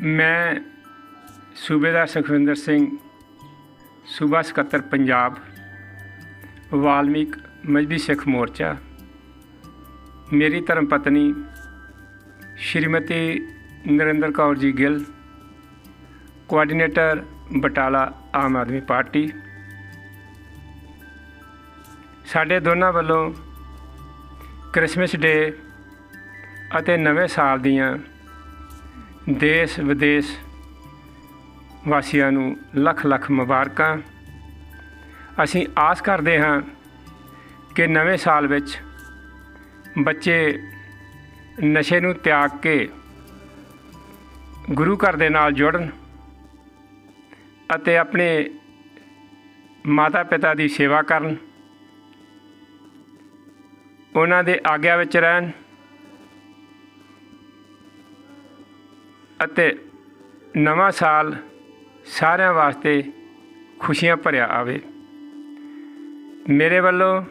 ਮੈਂ ਸੂਬੇਦਾਰ ਸੁਖਵਿੰਦਰ ਸਿੰਘ, ਸੂਬਾ ਸਕੱਤਰ ਪੰਜਾਬ, ਵਾਲਮੀਕ ਮਜਬੀ ਸਿੱਖ ਮੋਰਚਾ, ਮੇਰੀ ਧਰਮ ਪਤਨੀ ਸ਼੍ਰੀਮਤੀ ਨਰਿੰਦਰ ਕੌਰ ਜੀ ਗਿੱਲ ਕੋਆਰਡੀਨੇਟਰ ਬਟਾਲਾ ਆਮ ਆਦਮੀ ਪਾਰਟੀ, ਸਾਡੇ ਦੋਨਾਂ ਵੱਲੋਂ ਕ੍ਰਿਸਮਸ ਡੇ ਅਤੇ ਨਵੇਂ ਸਾਲ ਦੀਆਂ ਦੇਸ਼ ਵਿਦੇਸ਼ ਵਾਸੀਆਂ ਨੂੰ ਲੱਖ ਲੱਖ ਮੁਬਾਰਕਾਂ। ਅਸੀਂ ਆਸ ਕਰਦੇ ਹਾਂ ਕਿ ਨਵੇਂ ਸਾਲ ਵਿੱਚ ਬੱਚੇ ਨਸ਼ੇ ਨੂੰ ਤਿਆਗ ਕੇ ਗੁਰੂ ਘਰ ਦੇ ਨਾਲ ਜੁੜਨ ਅਤੇ ਆਪਣੇ ਮਾਤਾ ਪਿਤਾ ਦੀ ਸੇਵਾ ਕਰਨ। ਉਹਨਾਂ ਦੇ ਆਗਿਆ ਵਿੱਚ ਰਹਿਣ। ਅਤੇ ਨਵਾਂ ਸਾਲ ਸਾਰਿਆਂ ਵਾਸਤੇ ਖੁਸ਼ੀਆਂ ਭਰਿਆ ਆਵੇ। ਮੇਰੇ ਵੱਲੋਂ,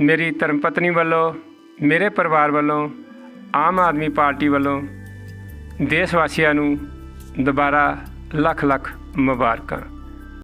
ਮੇਰੀ ਧਰਮ ਪਤਨੀ ਵੱਲੋਂ, ਮੇਰੇ ਪਰਿਵਾਰ ਵੱਲੋਂ, ਆਮ ਆਦਮੀ ਪਾਰਟੀ ਵੱਲੋਂ ਦੇਸ਼ ਵਾਸੀਆਂ ਨੂੰ ਦੁਬਾਰਾ ਲੱਖ ਲੱਖ ਮੁਬਾਰਕਾਂ।